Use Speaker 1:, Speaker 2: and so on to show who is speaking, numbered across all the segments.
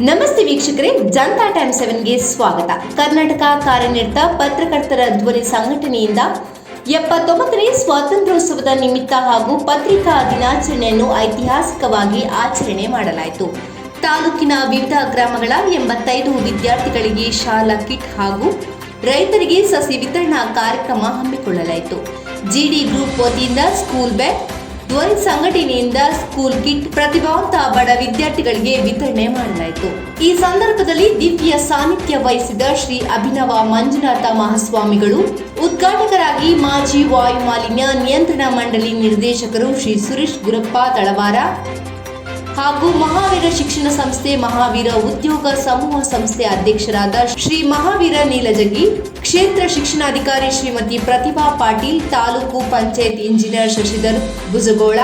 Speaker 1: ನಮಸ್ತೆ ವೀಕ್ಷಕರೇ, ಜನತಾ ಟೈಮ್ ಸೆವೆನ್ಗೆ ಸ್ವಾಗತ. ಕರ್ನಾಟಕ ಕಾರ್ಯನಿರತ ಪತ್ರಕರ್ತರ ಧ್ವನಿ ಸಂಘಟನೆಯಿಂದ ಎಪ್ಪತ್ತೊಂಬತ್ತನೇ ಸ್ವಾತಂತ್ರ್ಯೋತ್ಸವದ ನಿಮಿತ್ತ ಹಾಗೂ ಪತ್ರಿಕಾ ದಿನಾಚರಣೆಯನ್ನು ಐತಿಹಾಸಿಕವಾಗಿ ಆಚರಣೆ ಮಾಡಲಾಯಿತು. ತಾಲೂಕಿನ ವಿವಿಧ ಗ್ರಾಮಗಳ ಎಂಬತ್ತೈದು ವಿದ್ಯಾರ್ಥಿಗಳಿಗೆ ಶಾಲಾ ಕಿಟ್ ಹಾಗೂ ರೈತರಿಗೆ ಸಸಿ ವಿತರಣಾ ಕಾರ್ಯಕ್ರಮ ಹಮ್ಮಿಕೊಳ್ಳಲಾಯಿತು. ಜಿಡಿ ಗ್ರೂಪ್ ವತಿಯಿಂದ ಸ್ಕೂಲ್ ಬ್ಯಾಗ್ ಧ್ವನಿ ಸಂಘಟನೆಯಿಂದ ಸ್ಕೂಲ್ ಕಿಟ್ ಪ್ರತಿಭಾವಂತ ಬಡ ವಿದ್ಯಾರ್ಥಿಗಳಿಗೆ ವಿತರಣೆ ಮಾಡಲಾಯಿತು. ಈ ಸಂದರ್ಭದಲ್ಲಿ ದಿವ್ಯ ಸಾನ್ನಿಧ್ಯ ವಹಿಸಿದ ಶ್ರೀ ಅಭಿನವ ಮಂಜುನಾಥ ಮಹಾಸ್ವಾಮಿಗಳು, ಉದ್ಘಾಟಕರಾಗಿ ಮಾಜಿ ವಾಯು ಮಾಲಿನ್ಯ ನಿಯಂತ್ರಣ ಮಂಡಳಿ ನಿರ್ದೇಶಕರು ಶ್ರೀ ಸುರೇಶ್ ಗುರಪ್ಪ ತಳವಾರ ಹಾಗೂ ಮಹಾವೀರ ಶಿಕ್ಷಣ ಸಂಸ್ಥೆ, ಮಹಾವೀರ ಉದ್ಯೋಗ ಸಮೂಹ ಸಂಸ್ಥೆ ಅಧ್ಯಕ್ಷರಾದ ಶ್ರೀ ಮಹಾವೀರ ನೀಲಜಗಿ, ಕ್ಷೇತ್ರ ಶಿಕ್ಷಣಾಧಿಕಾರಿ ಶ್ರೀಮತಿ ಪ್ರತಿಭಾ ಪಾಟೀಲ್, ತಾಲೂಕು ಪಂಚಾಯತ್ ಇಂಜಿನಿಯರ್ ಶಶಿಧರ್ ಬುಜಗೋಳ,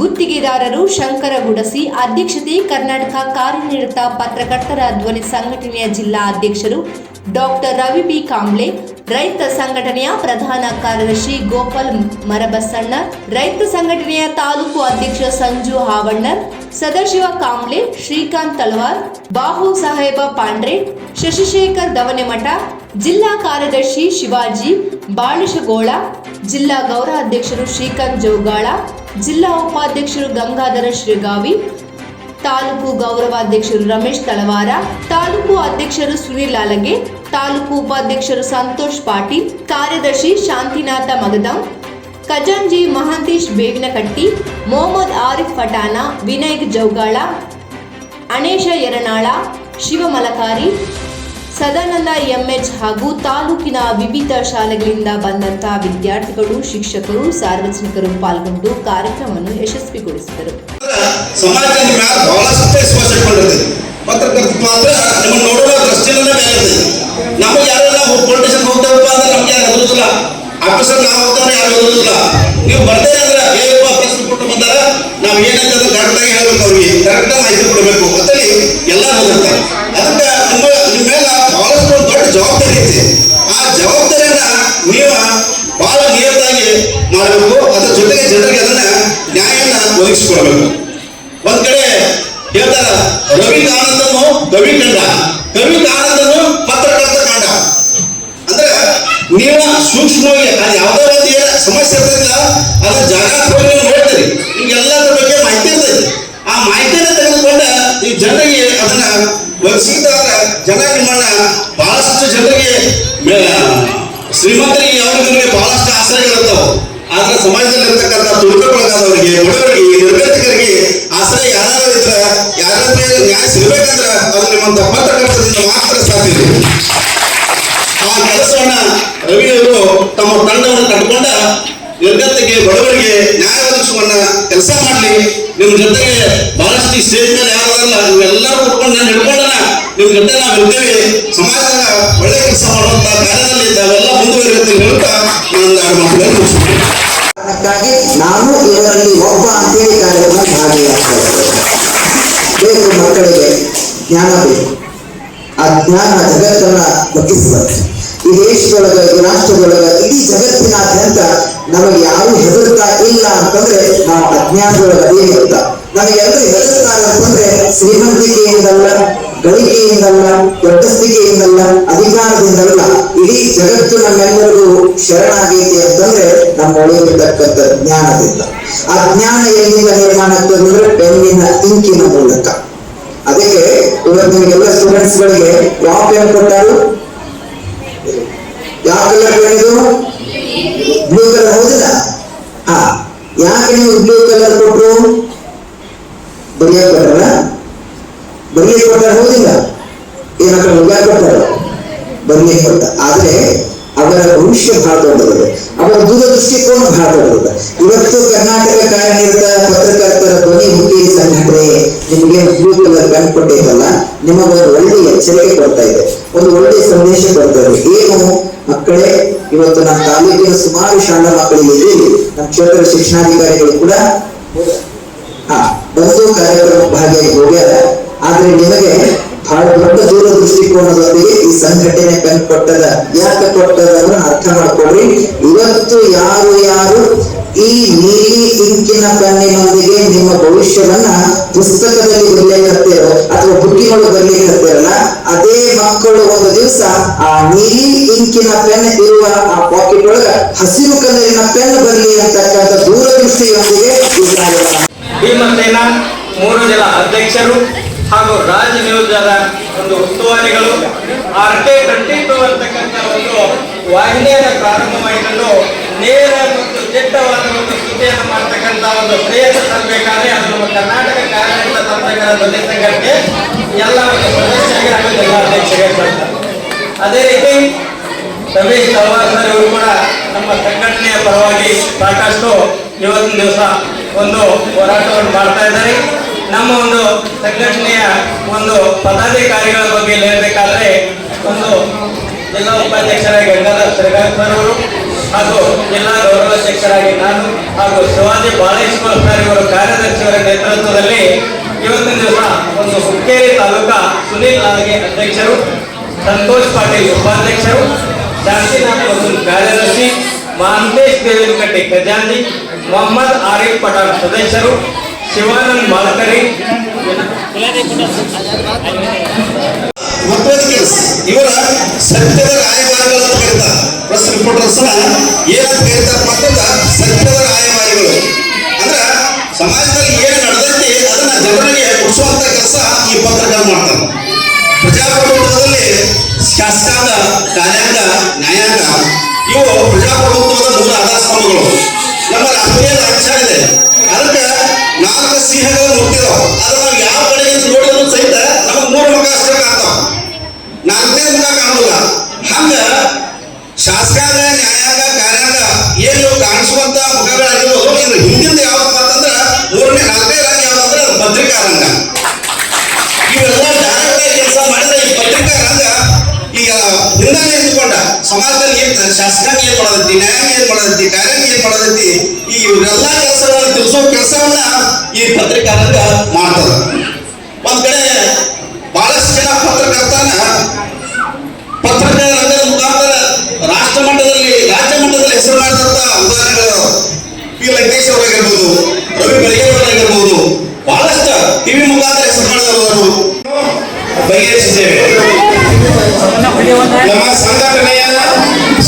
Speaker 1: ಗುತ್ತಿಗೆದಾರರು ಶಂಕರ ಗುಡಸಿ, ಅಧ್ಯಕ್ಷತೆ ಕರ್ನಾಟಕ ಕಾರ್ಯನಿರತ ಪತ್ರಕರ್ತರ ಧ್ವನಿ ಸಂಘಟನೆಯ ಜಿಲ್ಲಾ ಅಧ್ಯಕ್ಷರು ಡಾಕ್ಟರ್ ರವಿ ಬಿ ಕಾಂಬ್ಳೆ ರೈತ ಸಂಘಟನೆಯ ಪ್ರಧಾನ ಕಾರ್ಯದರ್ಶಿ ಗೋಪಾಲ್ ಮರಬಸಣ್ಣ, ರೈತ ಸಂಘಟನೆಯ ತಾಲೂಕು ಅಧ್ಯಕ್ಷ ಸಂಜು ಹಾವಣ್ಣರ್ ಸದಾಶಿವ ಕಾಂಬ್ಳೆ ಶ್ರೀಕಾಂತ್ ತಳವಾರ್ ಬಾಹು ಸಾಹೇಬ ಪಾಂಡ್ರೆ, ಶಶಿಶೇಖರ್ ದವನೆಮಠ ಜಿಲ್ಲಾ ಕಾರ್ಯದರ್ಶಿ ಶಿವಾಜಿ ಬಾಳಿಶಗೋಳ ಜಿಲ್ಲಾ ಗೌರವಾಧ್ಯಕ್ಷರು ಶ್ರೀಕಾಂತ್ ಜೋಗಾಳ, ಜಿಲ್ಲಾ ಉಪಾಧ್ಯಕ್ಷರು ಗಂಗಾಧರ ಶ್ರೀಗಾವಿ, ತಾಲೂಕು ಗೌರವಾಧ್ಯಕ್ಷರು ರಮೇಶ್ ತಳವಾರ, ತಾಲೂಕು ಅಧ್ಯಕ್ಷರು ಸುನಿಲ್ ಅಲಗೆ ತಾಲೂಕು ಉಪಾಧ್ಯಕ್ಷರು ಸಂತೋಷ್ ಪಾಟೀಲ್, ಕಾರ್ಯದರ್ಶಿ ಶಾಂತಿನಾಥ ಮಗದಂ, ಖಜಾಂಜಿ ಮಹಾಂತೇಶ್ ಬೇವಿನಕಟ್ಟಿ, ಮೊಹಮ್ಮದ್ ಆರಿಫ್ ಪಠಾನ ವಿನಾಯಕ್ ಜೌಗಾಳ, ಅಣೇಶ ಯರನಾಳ ಶಿವಮಲಕಾರಿ ಸದಾನಂದ ಎಂಎಚ್ ಹಾಗೂ ತಾಲೂಕಿನ ವಿವಿಧ ಶಾಲೆಗಳಿಂದ ಬಂದಂತಹ ವಿದ್ಯಾರ್ಥಿಗಳು, ಶಿಕ್ಷಕರು, ಸಾರ್ವಜನಿಕರು ಪಾಲ್ಗೊಂಡು ಕಾರ್ಯಕ್ರಮವನ್ನು ಯಶಸ್ವಿಗೊಳಿಸಿದರು.
Speaker 2: ಸಮಾಜ ಮಾತ್ರ ನಿಮ್ಮನ್ನು ಬಹಳಷ್ಟು ವಿಶ್ವಾಸ ಇಟ್ಕೊಂಡಿರ್ತೈತಿ ಪತ್ರಕರ್ತೃತ್ವ ಅಂದ್ರೆ ನಿಮ್ಮನ್ನ ನೋಡೋ ದೃಷ್ಟಿಯಿಂದ ಮೇಲೆ ಇರ್ತೈತಿ ನಮಗೆ ಯಾರೆಲ್ಲ ಪೊಲಿಟಿಷನ್ ಹೋಗ್ತಾರಪ್ಪ ಅಂದ್ರೆ ನಮ್ಗೆ ಯಾರು ಓದುದಿಲ್ಲ ಆಫೀಸರ್ ನಾವು ಹೋಗ್ತಾರೆ ಯಾರು ಓದುದಿಲ್ಲ ನೀವು ಬರ್ತೇನೆ ಅಂದ್ರೆ ಏಪ್ಪ ಪ್ರಶ್ನೆ ಕೊಟ್ಟು ಬಂದಾರ, ನಾವು ಏನಂತ ಕರೆಕ್ಟಾಗಿ ಹೇಳ್ಬೇಕು ಅವ್ರಿಗೆ. ಕರೆಕ್ಟಾಗಿ ಮಾಹಿತಿ ಕೊಡಬೇಕು. ಅಂತೇಳಿ ಎಲ್ಲ ಓದಿರ್ತಾರೆ ಅದಕ್ಕೆ ನಿಮ್ಮ ನಿಮ್ಮ ಮೇಲೆ ಬಹಳಷ್ಟು ದೊಡ್ಡ ಜವಾಬ್ದಾರಿ ಐತಿ. ಆ ಜವಾಬ್ದಾರಿಯನ್ನ ನೀವು ಬಹಳ ನಿಯತ್ತಾಗಿ ಮಾಡಬೇಕು. ಅದ್ರ ಜೊತೆಗೆ ಜನರಿಗೆ ಅದನ್ನ ನ್ಯಾಯನ ಒದಗಿಸಿಕೊಡ್ಬೇಕು ಒಂದ್ ಕಡೆ ಹೇಳ್ತಾರ ರವಿ ಕಾನಂದನು ಕವಿ ಕಂಡ ಕವಿ ಕಾನಂದನು ಪತ್ರಕರ್ತ ಕಂಡ. ಅಂದ್ರೆ ನೀವು ಸೂಕ್ಷ್ಮವಾಗಿ ಅದು ಯಾವುದೇ ರೀತಿಯ ಸಮಸ್ಯೆ ಇರ್ತೈತಿಲ್ಲ ಅದನ್ನ ಜಾಗ ಹೋಗಿ ನೀವು ನೋಡ್ತೀರಿ. ನಿಮ್ಗೆ ಎಲ್ಲದ್ರ ಬಗ್ಗೆ ಮಾಹಿತಿ ಇರ್ತೈತಿ ಆ ಮಾಹಿತಿಯನ್ನು ತೆಗೆದುಕೊಂಡ ಈ ಜನರಿಗೆ ಅದನ್ನ ಒದಗಿಸಿದಾಗ ಜನ ನಿಮ್ಮನ್ನ ಬಹಳಷ್ಟು ಜನರಿಗೆ ಶ್ರೀಮಂತರಿಗೆ ಅವ್ರಿಗೆ ಬಹಳಷ್ಟು ಆಶ್ರಯಗಳಿರ್ತಾವ ಆದ್ರೆ ಸಮಾಜದಲ್ಲಿ ಇರ್ತಕ್ಕಂಥ ತುಳಿತಕ್ಕೊಳಗಾದವರಿಗೆ ಬಡವರಿಗೆ, ನಿರ್ಗತಿಕರಿಗೆ ಆಶ್ರಯ ಯಾರು ಇದ್ರ, ಯಾರಾದ್ರೂ ನ್ಯಾಯ ಸಿಗ್ಬೇಕಂದ್ರ ಅದು ನಿಮ್ಮಂತ ಪತ್ರಕರ್ತರಿಂದ ಮಾತ್ರ ಸಾಧ್ಯ. ಆ ಕೆಲಸವನ್ನ ರವಿಯವರು ತಮ್ಮ ತಂಡವನ್ನು ಕಟ್ಕೊಂಡ ನಿರ್ಗತಿಗೆ, ಬಡವರಿಗೆ ನ್ಯಾಯ ಒದಗಿಸುವನ್ನ ಕೆಲಸ ಮಾಡಲಿ. ನಿಮ್ಮ ಜೊತೆಗೆ ಬಹಳಷ್ಟು ಸ್ಟೇಜ್ ಮೇಲೆ ಯಾರಲ್ಲ ನೀವೆಲ್ಲರೂ ಕೂತ್ಕೊಂಡು ನಾನು ಹಿಡ್ಕೊಂಡನ ನಿಮ್ಮ ಜೊತೆ ನಾವು ಇರ್ತೇವೆ. ಸಮಾಜದ ಒಳ್ಳೆ ಕೆಲಸ ಮಾಡುವಂತ ಕಾರ್ಯದಲ್ಲಿ ತಾವೆಲ್ಲ ಮುಂದುವರಿಯುತ್ತೆ ಹೇಳ್ತಾ ನಾನು ಮುಗಿಸ್ತೇನೆ.
Speaker 3: ಕಾರಣಕ್ಕಾಗಿ ನಾನು ಇವರಲ್ಲಿ ಒಬ್ಬ ಅಂತೇಳಿ ಕಾರ್ಯಕ್ರಮ ಭಾಗಿಯಾಗ್ತಾ ಬೇಕು ಮಕ್ಕಳಿಗೆ ಜ್ಞಾನ ಬೇಕು ಆ ಜ್ಞಾನ ಜಗತ್ತನ್ನ ಬಗ್ಗಿಸುವಂತೆ ಈ ದೇಶದೊಳಗ, ಈ ರಾಷ್ಟ್ರದೊಳಗ, ಇಡೀ ಜಗತ್ತಿನಾದ್ಯಂತ ನಮಗೆ ಯಾರು ಹೆದರ್ತಾ ಇಲ್ಲ ಅಂತಂದ್ರೆ ನಾವು ಅಜ್ಞಾನದೊಳಗ ಅದೇ ಅಂತ ನಮಗೆಲ್ಲರೂ ಹೆದರ್ತಾರೆ ಅಂತಂದ್ರೆ ಶ್ರೀಮಂತಿಕೆಯಿಂದಲ್ಲ, ಗಳಿಕೆಯಿಂದಲ್ಲ, ದೊಡ್ಡಸ್ತಿಕೆಯಿಂದಲ್ಲ, ಅಧಿಕಾರದಿಂದಲ್ಲ. ಇಡೀ ಜಗತ್ತು ನಮ್ಮೆಲ್ಲರಿಗೂ ಶರಣಾಗೈತಿ ಅಂತಂದ್ರೆ ನಮ್ಮ ಒಳಗಿರ್ತಕ್ಕಂಥ ಜ್ಞಾನದಿಂದ. ಆ ಜ್ಞಾನ ಎಲ್ಲಿಂದ ನಿರ್ಮಾಣ ಆಗ್ತದೆ ಅಂದ್ರೆ ಪೆನ್ನಿನ ಇಂಕಿನ ಮೂಲಕ. ಅದಕ್ಕೆ ಇವತ್ತು ಎಲ್ಲ ಸ್ಟೂಡೆಂಟ್ಸ್ ಗಳಿಗೆ ಯಾವ ಪೇನ್ ಕೊಟ್ಟಾರು? ಯಾವ ಪೆನ್ ಇದು ಬ್ಲೂ ಕಲರ್ ಹೌದಿಲ್ಲ? ಯಾಕೆ ನೀವು ಬ್ಲೂ ಕಲರ್ ಕೊಟ್ರು? ಬರೆಯಕ್ ಕೊಟ್ಟಾರ? ಬರೆಯಕ್ ಕೊಟ್ಟಾರ? ಹೌದಿಲ್ಲ. ಏನಾದ್ರು ಮೊಬೈಲ್ ಕೊಟ್ಟಾರ? ಬರೆಯಕ್ ಕೊಟ್ಟ. ಆದ್ರೆ ಅವರ ಭವಿಷ್ಯ ಬಹಳ ದೊಡ್ಡದಿದೆ. ಅವರ ದೂರದೃಷ್ಟಿಕೋನ ಬಹಳ ದೊಡ್ಡದಿದೆ. ಇವತ್ತು ಕರ್ನಾಟಕ ಕಾರ್ಯನಿರತ ಪತ್ರಕರ್ತರ ಧ್ವನಿ ಹುಟ್ಟಿ ಸಂಘಟನೆ ನಿಮಗೆ ಬ್ಲೂ ಕಲರ್ ಪೆನ್ ಕೊಟ್ಟೈತಲ್ಲ ನಿಮಗೆ ಒಂದು ಒಳ್ಳೆ ಎಚ್ಚರಿಕೆ ಕೊಡ್ತಾ ಇದೆ. ಒಂದು ಒಳ್ಳೆ ಸಂದೇಶ ಕೊಡ್ತಾ ಇದೆ. ಏನು? ಮಕ್ಕಳೇ, ಇವತ್ತು ನಮ್ಮ ತಾಲೂಕಿನ ಸುಮಾರು ಶಾಲಾ ಮಕ್ಕಳಿಗೆ ನಮ್ಮ ಕ್ಷೇತ್ರ ಶಿಕ್ಷಣಾಧಿಕಾರಿಗಳು ಕೂಡ, ಹಾ, ಬಂದು ಕಾರ್ಯಕ್ರಮ ಭಾಗಿಯಾಗಿ ಬುಕ್ಕಿನೊಳಗೆ ಬರ್ಲಿಕ್ಕತ್ತೇರಲ್ಲ ಅದೇ ಮಕ್ಕಳು ಒಂದು ದಿವಸ ಆ ನೀಲಿ ಇಂಕಿನ ಪೆನ್ ಇರುವ ಆ ಪಾಕೆಟ್ ಒಳಗ ಹಸಿರು ಕಲರಿನ ಪೆನ್ ಬರಲಿ ಅಂತಕ್ಕಂಥ ದೂರದೃಷ್ಟಿಯೊಂದಿಗೆ
Speaker 4: ಭೀಮಸೇನ, ಮೂರು ಜನ ಅಧ್ಯಕ್ಷರು ಹಾಗೂ ರಾಜ ನಿಯೋಜನ ಒಂದು ಉಸ್ತುವಾರಿಗಳು. ಕೆ ಟ್ವೆಂಟಿ ಟೂ ಅಂತಕ್ಕಂಥ ಒಂದು ವಾಹಿನಿಯನ್ನು ಪ್ರಾರಂಭ ಮಾಡಿಕೊಂಡು ನೇರ ಮತ್ತು ದಿಟ್ಟವಾದ ಒಂದು ಸುದ್ದಿಯನ್ನು ಮಾಡ್ತಕ್ಕಂಥ ಒಂದು ಪ್ರಯತ್ನ ತರಬೇಕಾದ್ರೆ ಅದು ನಮ್ಮ ಕರ್ನಾಟಕ ಕಾರ್ಯನಿರತ ಧ್ವನಿ ಸಂಘಕ್ಕೆ ಎಲ್ಲ ಸದಸ್ಯರಿಗೆ ಜಿಲ್ಲಾ ಅಧ್ಯಕ್ಷರಿಗೆ ಕೊಡ್ತಾರೆ. ಅದೇ ರೀತಿ ರಮೇಶ್ ತಳವಾರ್ ಸರ್ ಕೂಡ ನಮ್ಮ ಸಂಘಟನೆಯ ಪರವಾಗಿ ಸಾಕಷ್ಟು ಇವತ್ತಿನ ದಿವಸ ಒಂದು ಹೋರಾಟವನ್ನು ಮಾಡ್ತಾ ಇದ್ದಾರೆ. ನಮ್ಮ ಒಂದು ಸಂಘಟನೆಯ ಒಂದು ಪದಾಧಿಕಾರಿಗಳ ಬಗ್ಗೆ ಹೇಳಬೇಕಾದ್ರೆ ಒಂದು ಜಿಲ್ಲಾ ಉಪಾಧ್ಯಕ್ಷರಾಗಿ ಗಂಗಾಧರ್ ಸರ್ ಅವರು ಹಾಗೂ ಎಲ್ಲ ಗೌರವ ಶಿಕ್ಷಕರಾಗಿ ನಾನು ಹಾಗೂ ಶಿವಾಜಿ ಬಾಳೇಶ್ವರ ಸರ್ ಕಾರ್ಯದರ್ಶಿಯವರ ನೇತೃತ್ವದಲ್ಲಿ ಇವತ್ತಿನ ದಿವಸ ಒಂದು ಹುಕ್ಕೇರಿ ತಾಲೂಕಾ ಸುನೀಲ್ ಲಾಲ್ಗೆ ಅಧ್ಯಕ್ಷರು, ಸಂತೋಷ್ ಪಾಟೀಲ್ ಉಪಾಧ್ಯಕ್ಷರು, ಶಾಂತಿನಾಥ್ ಕಾರ್ಯದರ್ಶಿ ಮಹಂತೇಶ್ ದೇವಿನಕಟ್ಟಿ ಖಜಾಂಜಿ ಮೊಹಮ್ಮದ್ ಆರಿಫ್ ಪಠಾಣ್ ಸದಸ್ಯರು, ಶಿವಾನಂದ್ ಮಾಲಕರಿ
Speaker 2: ಕೆಲಸ ಇವರ ಸತ್ಯದ ರಾಯಭಾರಿಗಳು ಅಂತ ಕರೀತಾರೆ. ಪ್ರೆಸ್ ರಿಪೋರ್ಟರ್ಸ್ ಏನಂತ ಕರೀತಾರೆ ಮತ್ತೊಂದು ಸತ್ಯದ ರಾಯಭಾರಿಗಳು. ಅಂದ್ರೆ ಸಮಾಜದಲ್ಲಿ ಏನು ನಡೆದೈತಿ ಅದನ್ನ ಜನರಿಗೆ ಮುಟ್ಟಿಸುವಂತ ಕೆಲಸ ಈ ಪತ್ರಕರ್ತ ಮಾಡ್ತಾರೆ. ಪ್ರಜಾಪ್ರಭುತ್ವದಲ್ಲಿ ಶಾಸಕಾಂಗ, ಕಾರ್ಯಾಂಗ, ನ್ಯಾಯಾಂಗ, ಇವು ಪ್ರಜಾಪ್ರಭುತ್ವದ ಮೂಲ ಆಧಾರ ಸ್ತಂಭಗಳು ನಮ್ಮ ರಾಷ್ಟ್ರೀಯ ರಾಜಕಾರಣ ಇದೆ. ಅದಕ್ಕೆ ನಾಲ್ಕು ಸಿಂಹಗಳು ಹುಟ್ಟಿದವು ಆದ್ರೆ ಯಾವ ನಾಲ್ಕನೇ ಮುಖ ಕಾಣೋದಿಲ್ಲ ಹಂಗ ಶಾಸಕಾಂಗ ನ್ಯಾಯಾಂಗ ಕಾರ್ಯಾಂಗ ಏನು ಕಾಣಿಸುವಂತ ಮುಖಗಳಾಗಿರ್ಬೋದು ಇದ್ರ ಹಿಂದಿನ ಯಾವ್ದಪ್ಪ ಅಂತಂದ್ರ ಮೂರನೇ, ನಾಲ್ಕನೇ ರಂಗ ಯಾವ್ದಂದ್ರೆ ಪತ್ರಿಕಾ ರಂಗ ಇವೆಲ್ಲ ಡೈರೆಕ್ಟ್ ಕೆಲಸ ಮಾಡಿದ್ರೆ ಈ ಪತ್ರಿಕಾ ರಂಗ ಈಗ ಹಿಂದಾನೆ ನಿಂತ್ಕೊಂಡ ಸಮಾಜದಲ್ಲಿ ಏನ್ ಶಾಸಕಾಂಗ ಏನ್ ಮಾಡೋದೈತಿ ನ್ಯಾಯಾಂಗ ಏನ್ ಮಾಡೋದೈತಿ ಕಾರ್ಯಾಂಗ ಏನ್ ಮಾಡೋದೈತಿ, ಈ ಇವೆಲ್ಲ ಕೆಲಸಗಳನ್ನ ತಿಳಿಸೋ ಕೆಲಸವನ್ನ ಈ ಪತ್ರಿಕಾ ರಂಗ ಮಾಡ್ತದ ಒಂದ್ ಕಡೆ ಬಹಳಷ್ಟು ಜನ ಪತ್ರಕರ್ತನ ಪತ್ರಿಕಾ ರಂಗದ ಮುಖಾಂತರ ರಾಷ್ಟ್ರ ಮಟ್ಟದಲ್ಲಿ ರಾಜ್ಯ ಮಟ್ಟದಲ್ಲಿ ಹೆಸರು ಮಾಡಿದಂತ ಉದಾಹರಣೆಗಳು ಪಿ ಲಂಕೇಶ್ ಅವರಾಗಿರ್ಬೋದು ರವಿ ಬೆಳಗ್ಗೆ ಅವರಾಗಿರ್ಬೋದು ಬಹಳಷ್ಟು ಟಿವಿ ಮುಖಾಂತರ ಹೆಸರು ಮಾಡಿದವರು
Speaker 5: ಬಗೆಹರಿಸಿದ್ದೇವೆ ನಮ್ಮ ಸಂಘಟನೆಯ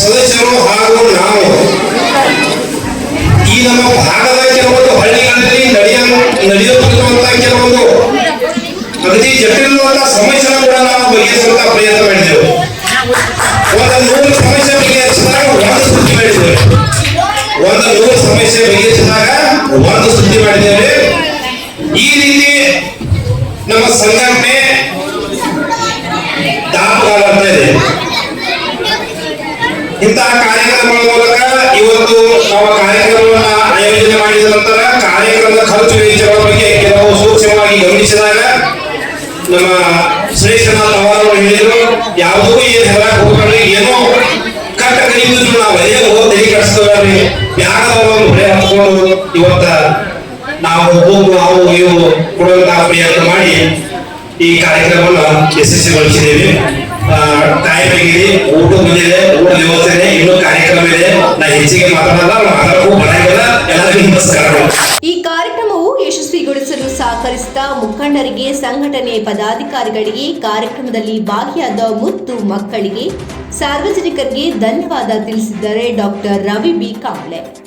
Speaker 5: ಸದಸ್ಯರು ಹಾಗೂ ನಾವು ಈ ನಮ್ಮ ಭಾಗದ ಕೆಲವೊಂದು ಹಳ್ಳಿಗಳಲ್ಲಿ ನಡೆಯ ನಡೆಯುತ್ತಿರುವಂತಹ ಕೆಲವೊಂದು ಪ್ರತಿ ಜಟಿಲವಾದ ಸಮಸ್ಯೆನ ಕೂಡ ನಾವು ಬಗೆಹರಿಸುವಂತಹ ಪ್ರಯತ್ನ ಮಾಡಿದೆವು ಒಂದು ನೂರು ಸಮಸ್ಯೆ ಬಗೆಹರಿಸಿದಾಗ ಒಂದು ಸುದ್ದಿ ಮಾಡಿದ್ದೇವೆ. ಒಂದು ನೂರು ಸಮಸ್ಯೆ ಬಗೆಹರಿಸಿದಾಗ ಒಂದು ಸುದ್ದಿ ಮಾಡಿದ್ದೇವೆ. ಈ ರೀತಿ ನಮ್ಮ ಸಂಘಟನೆ ಮಾಡಿದ ನಂತರ ಕಾರ್ಯಕ್ರಮದ ಖರ್ಚು ವೆಚ್ಚಗಳ ಬಗ್ಗೆ ಕೆಲವು ಸೂಕ್ಷ್ಮವಾಗಿ ಗಮನಿಸಿದಾಗ ನಮ್ಮ ಶ್ರೇಷ್ಠನಾಥ್ ಅವರು ಹೇಳಿದ್ರು, ಯಾವುದೂ ಏನು ಹೇಳಕ್ ಹೋಗ್ಬೇಡ್ರಿ ಏನೋ ಕಟ್ಟ ಕಡಿಮಿದ್ರು ನಾವು ಅದೇ ಕಳಿಸ್ತೇವೆ ಕೆಡಿಸ್ತೇವೆ ಬೆಳೆ ಹೊರೆ ಹತ್ಕೊಂಡು ಇವತ್ತ ನಾವು ಹೋಗು, ಹಾವು ಇವು ಕೊಡುವಂತಹ ಪ್ರಯತ್ನ ಮಾಡಿ ಈ ಕಾರ್ಯಕ್ರಮವನ್ನು ಯಶಸ್ವಿಗೊಳಿಸಿದ್ದೇವೆ. ಟೈಮ್ ಆಗಿದೆ ಊಟ ಬಂದಿದೆ ಊಟದ ಯೋಜನೆ ಇನ್ನೂ ಕಾರ್ಯಕ್ರಮ ಇದೆ. ನಾ ಹೆಚ್ಚಿಗೆ ಮಾತಾಡಲ್ಲ
Speaker 1: ಈ ಕಾರ್ಯಕ್ರಮವು ಯಶಸ್ವಿಗೊಳಿಸಲು ಸಹಕರಿಸಿದ ಮುಖಂಡರಿಗೆ, ಸಂಘಟನೆ ಪದಾಧಿಕಾರಿಗಳಿಗೆ, ಕಾರ್ಯಕ್ರಮದಲ್ಲಿ ಭಾಗಿಯಾದ ಮುತ್ತು ಮಕ್ಕಳಿಗೆ ಸಾರ್ವಜನಿಕರಿಗೆ ಧನ್ಯವಾದ ತಿಳಿಸಿದ್ದಾರೆ ಡಾಕ್ಟರ್ ರವಿ ಬಿ ಕಾಂಬ್ಳೆ.